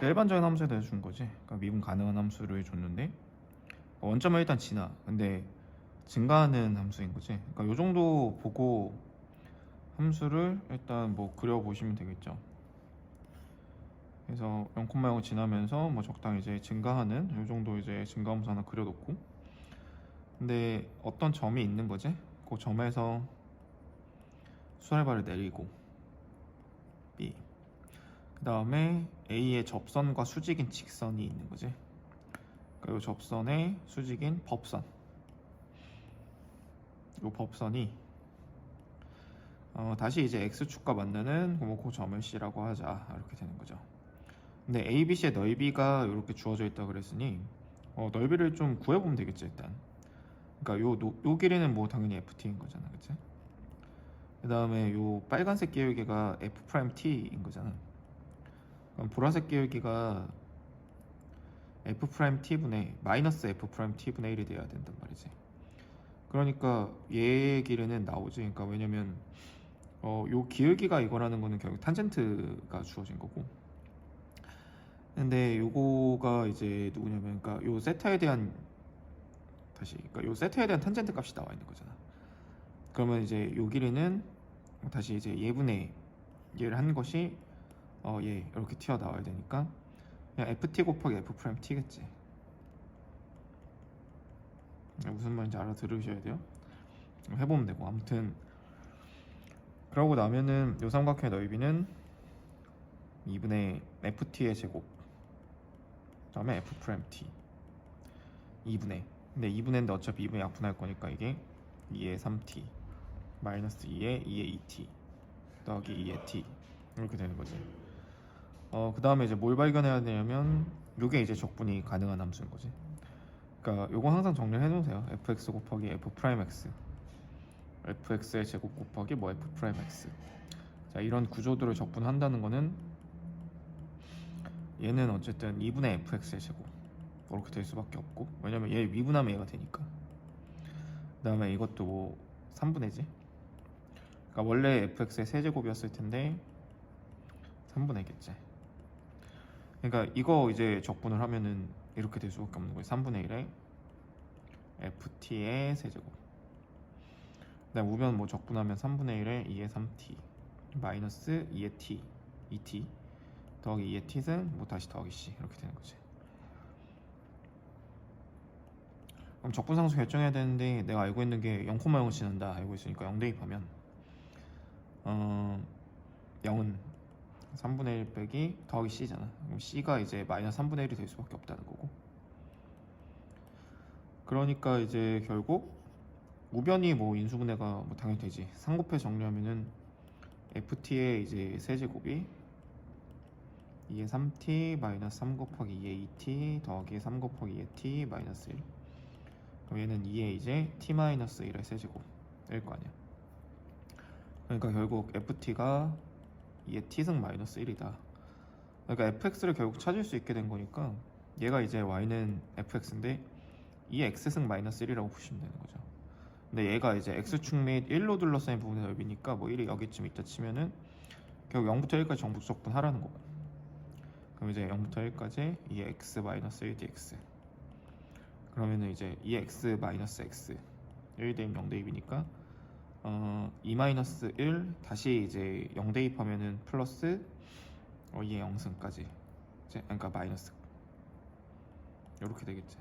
일반적인 함수에 대해서 준 거지. 그러니까 미분 가능한 함수를 줬는데 원점은 일단 지나. 근데 증가하는 함수인 거지. 그러니까 요 정도 보고 함수를 일단 뭐 그려 보시면 되겠죠. 그래서 0,0 지나면서 뭐 적당히 이제 증가하는 요 정도 이제 증가 함수 하나 그려놓고 근데 어떤 점이 있는 거지? 그 점에서 수알바를 내리고 그 다음에 A의 접선과 수직인 직선이 있는 거지. 그리고 접선의 수직인 법선. 이 법선이 어, 다시 이제 x축과 만나는 뭐그 점을 C라고 하자 이렇게 되는 거죠. 근데 A, B, C의 넓이가 이렇게 주어져 있다 그랬으니 어, 넓이를 좀 구해보면 되겠지 일단. 그러니까 요, 노- 요 길이는 뭐 당연히 FT인 거잖아, 그치? 그 다음에 요 빨간색 기울기가 F 프라임 T인 거잖아. 보라색 기울기가 F 프라임 T분의 마이너스 F 프라임 T분의 1이 돼야 된단 말이지. 그러니까 얘의 길이는 나오지. 그러니까 왜냐면 어, 요 기울기가 이거라는 거는 결국 탄젠트가 주어진 거고. 근데 요거가 이제 누구냐면 그러니까 요 세타에 대한 다시 그러니까 요 세타에 대한 탄젠트 값이 나와 있는 거잖아. 그러면 이제 요 길이는 다시 이제 예분의 얘를 한 것이 어, 얘 이렇게 튀어나와야 되니까 그냥 ft 곱하기 f 프라임 t겠지. 무슨 말인지 알아들으셔야 돼요. 해보면 되고 아무튼 그러고 나면은 요 삼각형의 넓이는 2분의 ft의 제곱 그 다음에 f 프라임 t 2분의 근데 2분의인데 어차피 2분의 약분할 거니까 이게 2의 3t 마이너스 2의 2의 2t 더하기 2의 t 이렇게 되는 거지. 어, 그 다음에 이제 뭘 발견해야 되냐면 요게 이제 적분이 가능한 함수인 거지. 그러니까 요거 항상 정리를 해놓으세요. fx 곱하기 f 프라임 x. Fx의 제곱 곱하기 뭐 f 프라임 x. 자 이런 구조들을 적분한다는 거는 얘는 어쨌든 2분의 fx의 제곱. 이렇게 될 수밖에 없고. 왜냐면 얘 미분하면 얘가 되니까. 그 다음에 이것도 뭐 3분의 지. 그러니까 원래 fx의 세제곱이었을 텐데 3분의 겠지 그러니까 이거 이제 적분을 하면은 이렇게 될 수밖에 없는 거예요. 3분의 1에 ft의 세제곱. 그다음 우변 뭐 적분하면 3분의 1에 2의 3t 마이너스 2의 t 2t 더하기 2의 t는 뭐 다시 더하기 c 이렇게 되는 거지. 그럼 적분상수 결정해야 되는데 내가 알고 있는 게 0,0 지난다 알고 있으니까 0 대입하면. 어 0은 3분의 1 빼기 더하기 c잖아. 그럼 c가 이제 마이너스 3분의 1이 될 수밖에 없다는 거고. 그러니까 이제 결국 우변이 뭐 인수분해가 뭐 당연히 되지. 3 곱해 정리하면은 ft의 이제 세제곱이 2의 3t 마이너스 3 곱하기 2의 2t 더하기 3 곱하기 2의 t 마이너스 1 그럼 얘는 2의 이제 t 마이너스 1의 세제곱일 거 아니야. 그러니까 결국 ft가 2의 t승 마이너스 1이다. 그러니까 fx를 결국 찾을 수 있게 된 거니까 얘가 이제 y는 fx인데 2의 x승 마이너스 1이라고 보시면 되는 거죠. 근데 얘가 이제 x축 및 1로 둘러싸인 부분의 넓이니까 뭐 1이 여기쯤 있다 치면은 결국 0부터 1까지 정부 적분하라는 거고. 그럼 이제 0부터 1까지 2의 x 마이너스 1 dx. 그러면은 이제 2의 x 마이너스 x 1 대입 0 대입이니까 어, 2 마이너스 1 다시 이제 0 대입하면은 플러스 어, 2의 0승까지. 이제 그러니까 마이너스. 이렇게 되겠지